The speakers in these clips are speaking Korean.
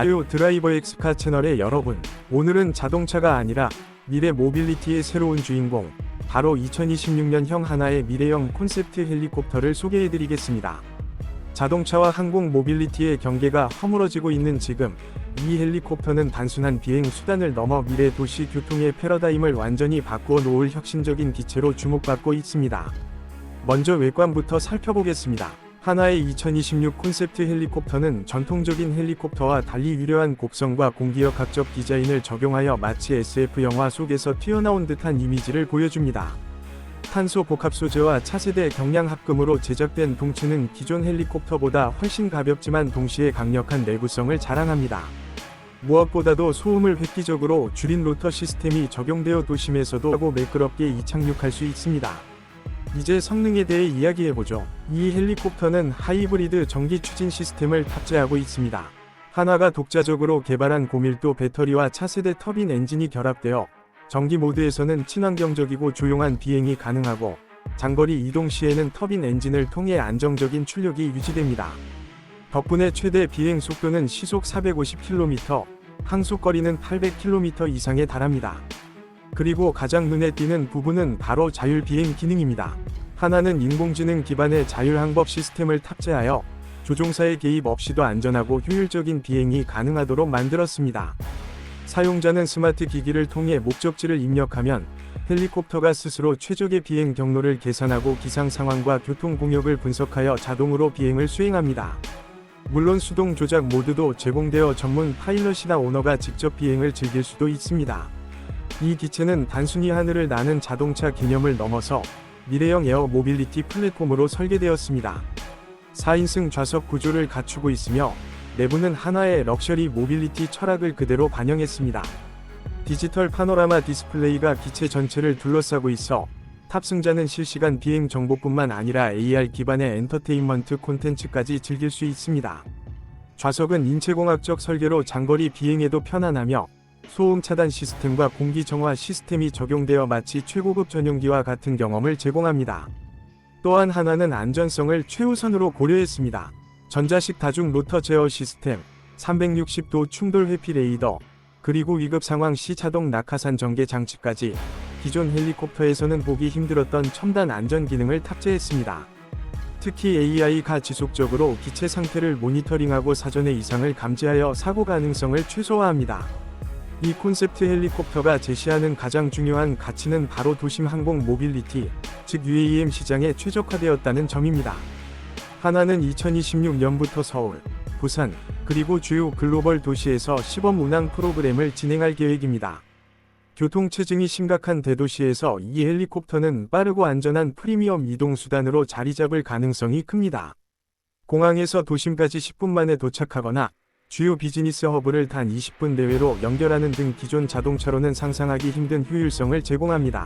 아요 드라이버 엑스카 채널의 여러분, 오늘은 자동차가 아니라 미래 모빌리티의 새로운 주인공, 바로 2026년형 하나의 미래형 콘셉트 헬리콥터를 소개해드리겠습니다. 자동차와 항공 모빌리티의 경계가 허물어지고 있는 지금, 이 헬리콥터는 단순한 비행 수단을 넘어 미래 도시 교통의 패러다임을 완전히 바꾸어 놓을 혁신적인 기체로 주목받고 있습니다. 먼저 외관부터 살펴보겠습니다. 하나의 2026 콘셉트 헬리콥터는 전통적인 헬리콥터와 달리 유려한 곡선과 공기역학적 디자인을 적용하여 마치 SF 영화 속에서 튀어나온 듯한 이미지를 보여줍니다. 탄소 복합 소재와 차세대 경량 합금으로 제작된 동체는 기존 헬리콥터보다 훨씬 가볍지만 동시에 강력한 내구성을 자랑합니다. 무엇보다도 소음을 획기적으로 줄인 로터 시스템이 적용되어 도심에서도 하고 매끄럽게 이착륙할 수 있습니다. 이제 성능에 대해 이야기해보죠. 이 헬리콥터는 하이브리드 전기 추진 시스템을 탑재하고 있습니다. 하나가 독자적으로 개발한 고밀도 배터리와 차세대 터빈 엔진이 결합되어 전기 모드에서는 친환경적이고 조용한 비행이 가능하고 장거리 이동 시에는 터빈 엔진을 통해 안정적인 출력이 유지됩니다. 덕분에 최대 비행 속도는 시속 450km, 항속거리는 800km 이상에 달합니다. 그리고 가장 눈에 띄는 부분은 바로 자율 비행 기능입니다. 하나는 인공지능 기반의 자율 항법 시스템을 탑재하여 조종사의 개입 없이도 안전하고 효율적인 비행이 가능하도록 만들었습니다. 사용자는 스마트 기기를 통해 목적지를 입력하면 헬리콥터가 스스로 최적의 비행 경로를 계산하고 기상 상황과 교통 공역을 분석하여 자동으로 비행을 수행합니다. 물론 수동 조작 모드도 제공되어 전문 파일럿이나 오너가 직접 비행을 즐길 수도 있습니다. 이 기체는 단순히 하늘을 나는 자동차 개념을 넘어서 미래형 에어 모빌리티 플랫폼으로 설계되었습니다. 4인승 좌석 구조를 갖추고 있으며 내부는 하나의 럭셔리 모빌리티 철학을 그대로 반영했습니다. 디지털 파노라마 디스플레이가 기체 전체를 둘러싸고 있어 탑승자는 실시간 비행 정보뿐만 아니라 AR 기반의 엔터테인먼트 콘텐츠까지 즐길 수 있습니다. 좌석은 인체공학적 설계로 장거리 비행에도 편안하며 소음 차단 시스템과 공기 정화 시스템이 적용되어 마치 최고급 전용기와 같은 경험을 제공합니다. 또한 하나는 안전성을 최우선으로 고려했습니다. 전자식 다중 로터 제어 시스템, 360도 충돌 회피 레이더, 그리고 위급 상황 시 자동 낙하산 전개 장치까지 기존 헬리콥터에서는 보기 힘들었던 첨단 안전 기능을 탑재했습니다. 특히 AI가 지속적으로 기체 상태를 모니터링하고 사전의 이상을 감지하여 사고 가능성을 최소화합니다. 이 콘셉트 헬리콥터가 제시하는 가장 중요한 가치는 바로 도심 항공 모빌리티, 즉 UAM 시장에 최적화되었다는 점입니다. 하나는 2026년부터 서울, 부산, 그리고 주요 글로벌 도시에서 시범 운항 프로그램을 진행할 계획입니다. 교통체증이 심각한 대도시에서 이 헬리콥터는 빠르고 안전한 프리미엄 이동수단으로 자리 잡을 가능성이 큽니다. 공항에서 도심까지 10분 만에 도착하거나 주요 비즈니스 허브를 단 20분 내외로 연결하는 등 기존 자동차로는 상상하기 힘든 효율성을 제공합니다.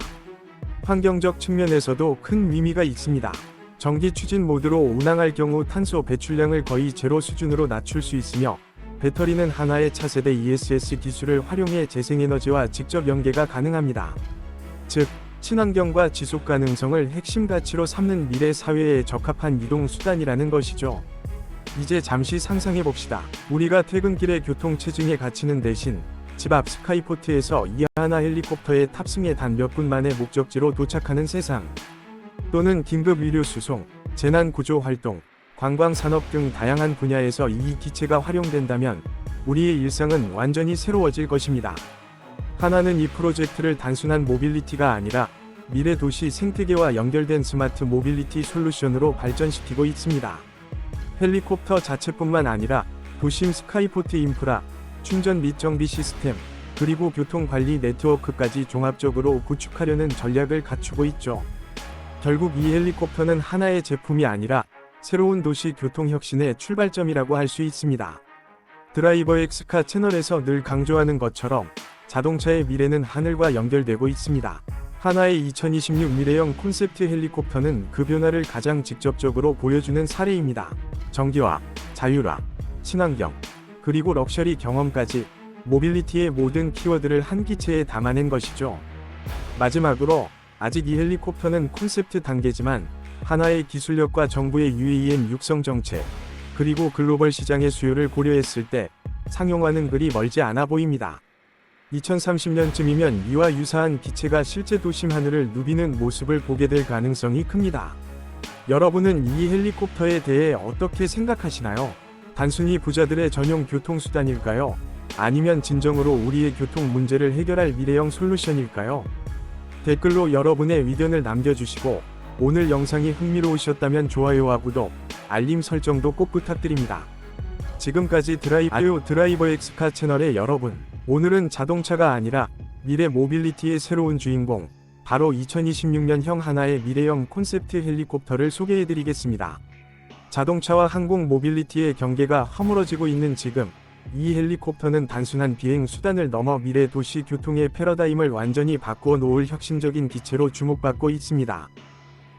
환경적 측면에서도 큰 의미가 있습니다. 전기 추진 모드로 운항할 경우 탄소 배출량을 거의 제로 수준으로 낮출 수 있으며 배터리는 하나의 차세대 ESS 기술을 활용해 재생에너지와 직접 연계가 가능합니다. 즉, 친환경과 지속 가능성을 핵심 가치로 삼는 미래 사회에 적합한 이동 수단이라는 것이죠. 이제 잠시 상상해 봅시다. 우리가 퇴근길에 교통 체증에 갇히는 대신 집 앞 스카이포트에서 이 하나 헬리콥터에 탑승해 단 몇 분 만에 목적지로 도착하는 세상. 또는 긴급 의료 수송, 재난 구조 활동, 관광 산업 등 다양한 분야에서 이 기체가 활용된다면 우리의 일상은 완전히 새로워질 것입니다. 하나는 이 프로젝트를 단순한 모빌리티가 아니라 미래 도시 생태계와 연결된 스마트 모빌리티 솔루션으로 발전시키고 있습니다. 헬리콥터 자체뿐만 아니라 도심 스카이포트 인프라, 충전 및 정비 시스템, 그리고 교통 관리 네트워크까지 종합적으로 구축하려는 전략을 갖추고 있죠. 결국 이 헬리콥터는 하나의 제품이 아니라 새로운 도시 교통 혁신의 출발점이라고 할 수 있습니다. 드라이버 엑스카 채널에서 늘 강조하는 것처럼 자동차의 미래는 하늘과 연결되고 있습니다. 하나의 2026 미래형 콘셉트 헬리콥터는 그 변화를 가장 직접적으로 보여주는 사례입니다. 전기화, 자율화, 친환경, 그리고 럭셔리 경험까지 모빌리티의 모든 키워드를 한 기체에 담아낸 것이죠. 마지막으로 아직 이 헬리콥터는 콘셉트 단계지만 하나의 기술력과 정부의 UAM 육성 정책, 그리고 글로벌 시장의 수요를 고려했을 때 상용화는 그리 멀지 않아 보입니다. 2030년쯤이면 이와 유사한 기체가 실제 도심 하늘을 누비는 모습을 보게 될 가능성이 큽니다. 여러분은 이 헬리콥터에 대해 어떻게 생각하시나요? 단순히 부자들의 전용 교통수단일까요? 아니면 진정으로 우리의 교통 문제를 해결할 미래형 솔루션일까요? 댓글로 여러분의 의견을 남겨주시고 오늘 영상이 흥미로우셨다면 좋아요와 구독, 알림 설정도 꼭 부탁드립니다. 지금까지 드라이브 드라이버 엑스카 채널의 여러분, 오늘은 자동차가 아니라 미래 모빌리티의 새로운 주인공, 바로 2026년형 하나의 미래형 콘셉트 헬리콥터를 소개해드리겠습니다. 자동차와 항공 모빌리티의 경계가 허물어지고 있는 지금, 이 헬리콥터는 단순한 비행 수단을 넘어 미래 도시 교통의 패러다임을 완전히 바꾸어 놓을 혁신적인 기체로 주목받고 있습니다.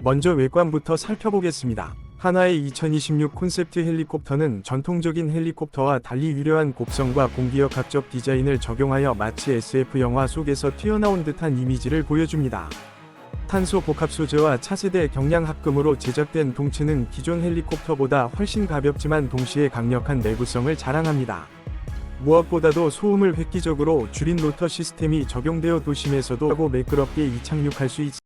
먼저 외관부터 살펴보겠습니다. 하나의 2026 콘셉트 헬리콥터는 전통적인 헬리콥터와 달리 유려한 곱성과 공기역학적 디자인을 적용하여 마치 SF 영화 속에서 튀어나온 듯한 이미지를 보여줍니다. 탄소 복합 소재와 차세대 경량 합금으로 제작된 동체는 기존 헬리콥터보다 훨씬 가볍지만 동시에 강력한 내구성을 자랑합니다. 무엇보다도 소음을 획기적으로 줄인 로터 시스템이 적용되어 도심에서도 매끄럽게 이착륙할 수 있습니다.